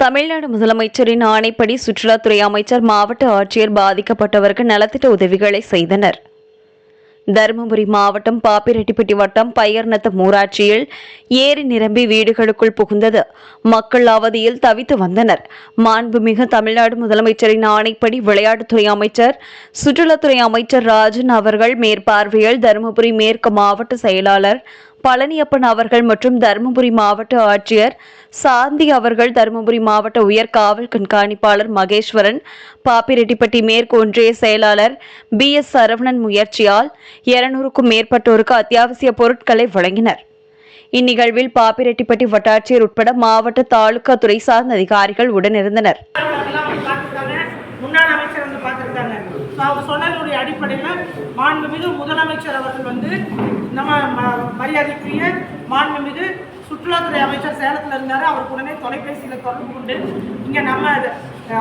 தமிழ்நாடு முதலமைச்சரின் ஆணைப்படி சுற்றுலாத்துறை அமைச்சர் மாவட்ட ஆட்சியர் பாதிக்கப்பட்டவருக்கு நலத்திட்ட உதவிகளை செய்தனர். தருமபுரி மாவட்டம் பாப்பிரெட்டிப்பட்டி வட்டம் பையர்நத்தம் ஊராட்சியில் ஏரி நிரம்பி வீடுகளுக்குள் புகுந்தது. மக்கள் அவதியில் தவித்து வந்தனர். மாண்புமிகு தமிழ்நாடு முதலமைச்சரின் ஆணைப்படி விளையாட்டுத்துறை அமைச்சர் சுற்றுலாத்துறை அமைச்சர் ராஜன் அவர்கள் மேற்பார்வையில் தருமபுரி மேற்கு மாவட்ட செயலாளர் பழனியப்பன் அவர்கள் மற்றும் தருமபுரி மாவட்ட ஆட்சியர் சாந்தி அவர்கள் தருமபுரி மாவட்ட உயர் காவல் கண்காணிப்பாளர் மகேஸ்வரன் பாப்பிரெட்டிப்பட்டி மேற்கு ஒன்றிய செயலாளர் பி. எஸ். சரவணன் முயற்சியால் இருநூறுக்கும் மேற்பட்டோருக்கு அத்தியாவசிய பொருட்களை வழங்கினர். இந்நிகழ்வில் பாப்பிரெட்டிப்பட்டி வட்டாட்சியர் உட்பட மாவட்ட தாலுகா துறை சார்ந்த அதிகாரிகள் உடனிருந்தனர். அவங்க சொன்னதுடைய அடிப்படையில் மாண்புமிகு முதலமைச்சர் அவர்கள் வந்து நம்ம ம- மரியாதைக்குரிய மாண்புமிகு சுற்றுலாத்துறை அமைச்சர் சேலத்தில் இருந்தார். அவருக்கு உடனே தொலைபேசியில் தொடர்பு கொண்டு இங்கே நம்ம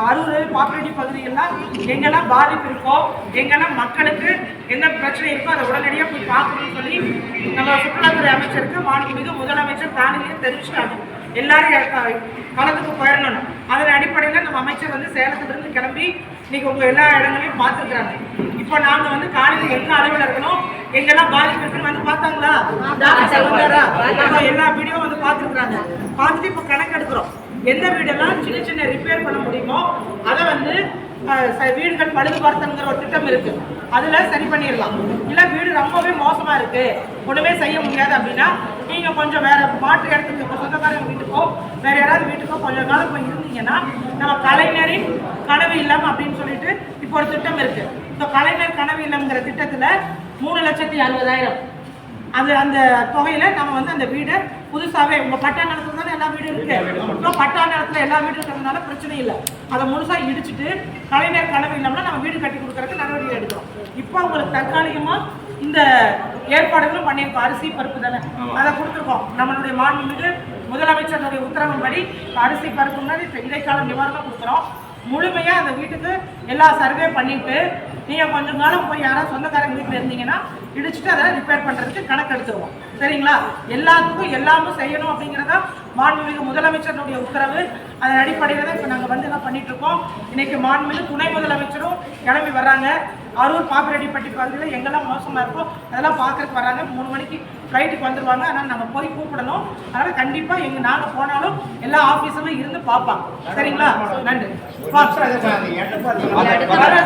அரூர் பாப்பிரெட்டி பகுதியெல்லாம் எங்கெல்லாம் பாதிப்பு இருக்கோ எங்கெல்லாம் மக்களுக்கு என்ன பிரச்சனை இருக்கோ அதை உடனடியாக போய் பார்க்கணும்னு சொல்லி நம்ம சுற்றுலாத்துறை அமைச்சருக்கு மாண்புமிகு முதலமைச்சர் தானிலேயே தெரிவிச்சிட்டாங்க எல்லாரும் களத்துக்கு போயிடணும் அதன் அடிப்படையில் நம்ம அமைச்சர் வந்து சேலத்திலிருந்து கிளம்பி இன்னைக்கு உங்க எல்லா இடங்களையும் பார்த்துருக்குறாங்க. இப்போ நாங்க வந்து காலையில் எங்க அலுவலர்களும் எங்கெல்லாம் பாதிப்பு வந்து பார்த்தாங்களா? எல்லா வீடியோ வந்து பார்த்துருக்குறாங்க. பார்த்துட்டு இப்போ கணக்கு எடுக்கிறோம் எந்த வீடெல்லாம் சின்ன சின்ன ரிப்பேர் பண்ண முடியுமோ அதை வந்து வீடுகள் பழுது பார்த்தங்கிற ஒரு திட்டம் இருக்கு. அதுல சரி பண்ணிடலாம். இல்ல வீடு ரொம்பவே மோசமா இருக்கு. ஒண்ணுமே செய்ய முடியாது அப்படின்னா நீங்க கொஞ்சம் வேற மாற்று இடத்துக்கு இப்போ சொந்தக்காரங்க வீட்டுக்கோ வேற யாராவது வீட்டுக்கோ கொஞ்சம் காலம் போய் இருந்தீங்கன்னா நம்ம கலைஞரின் கனவு இல்லம் அப்படின்னு சொல்லிட்டு இப்போ ஒரு திட்டம் இருக்கு. இப்போ கலைஞர் கனவு இல்லம்ங்கிற திட்டத்துல மூணு லட்சத்தி அறுபதாயிரம். அது அந்த தொகையில நம்ம வந்து அந்த வீடை புதுசாகவே உங்க பட்டா நிலத்துல தானே எல்லா வீடும் இருக்கு. இப்போ பட்டா நிலத்துல எல்லா வீடும் இருக்கிறதுனால பிரச்சனை இல்லை. அதை முழுசா இடிச்சுட்டு கலைஞர் கனவு இல்லாமல் நம்ம வீடு கட்டி கொடுக்கறதுக்கு நடவடிக்கை எடுக்கிறோம். இப்போ உங்களுக்கு தற்காலிகமா இந்த ஏற்பாடுகளும் பண்ணியிருக்கோம். அரிசி பருப்பு தானே. அதை கொடுத்துருக்கோம். நம்மளுடைய மாண்புமிகு முதலமைச்சருடைய உத்தரவின்படி அரிசி பருப்பு முன்னாடி இடைக்கால நிவாரணம் கொடுக்குறோம். முழுமையாக அந்த வீட்டுக்கு எல்லா சர்வே பண்ணிவிட்டு நீங்கள் கொஞ்சம் காலம் போய் யாராவது சொந்தக்காரங்க வீட்டில் இருந்தீங்கன்னா இடிச்சுட்டு அதை ரிப்பேர் பண்ணுறதுக்கு கணக்கு எடுத்துருவோம். சரிங்களா? எல்லாத்துக்கும் எல்லாமே செய்யணும் அப்படிங்கிறத மாண்புமிகு முதலமைச்சருடைய உத்தரவு. அதன் அடிப்படையில் தான் இப்போ நாங்கள் வந்து என்ன பண்ணிகிட்ருக்கோம் இன்றைக்கி மாண்புமிகு துணை முதலமைச்சரும் கிளம்பி வர்றாங்க. அரூர் பாப்பிரெட்டிப்பட்டி பகுதியில் எங்கெல்லாம் மோசமாக இருக்கோ அதெல்லாம் பார்க்கறதுக்கு வராங்க. மூணு மணிக்கு ஃப்ளைட்டுக்கு வந்துருவாங்க. அதனால் நம்ம போய் கூப்பிடணும். அதனால் கண்டிப்பாக எங்கே நாங்கள் போனாலும் எல்லா ஆஃபீஸரும் இருந்து பார்ப்பாங்க. சரிங்களா? நன்றி.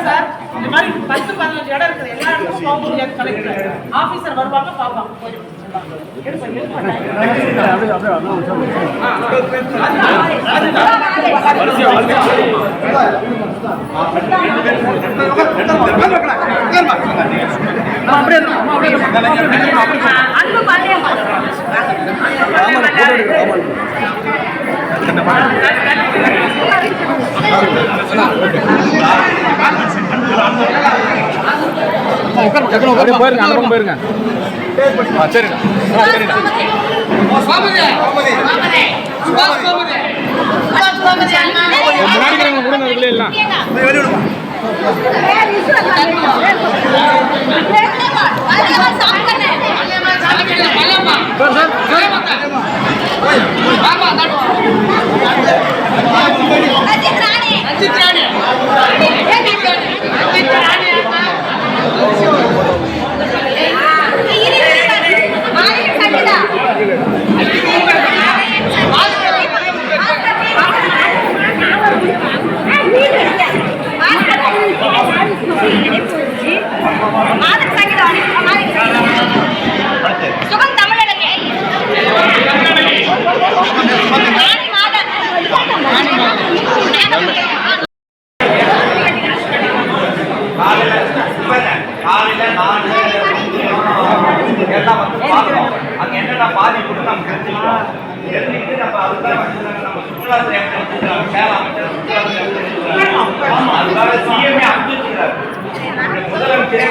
சார். இந்த மாதிரி பத்து பதினஞ்சு இடம் இருக்குது எல்லா இடத்துக்கும் போக முடியாது கலெக்டர். ஆஃபீஸர் வருவாங்க பார்ப்பாங்க. எடுப்பா, எடுப்பா. அப்படியே போயிருங்க அந்த பக்கம் போயிருங்க ஆ சரிண்ணா ஆ சரிண்ணா முன்னாடி எல்லாம் அங்க என்னென்ன நம்ம தெரிஞ்சுக்கிறோம் தெரிஞ்சுக்கிட்டு நம்ம அதுக்காக வந்து நம்ம சுற்றுலாத்துறை அமைச்சர் சேலம் அமைச்சர் சுற்றுலாத்துறை அமைச்சர். ஆமா அதுக்காக சிஎம்ஏ அமைச்சிருக்கிறார் முதலமைச்சரே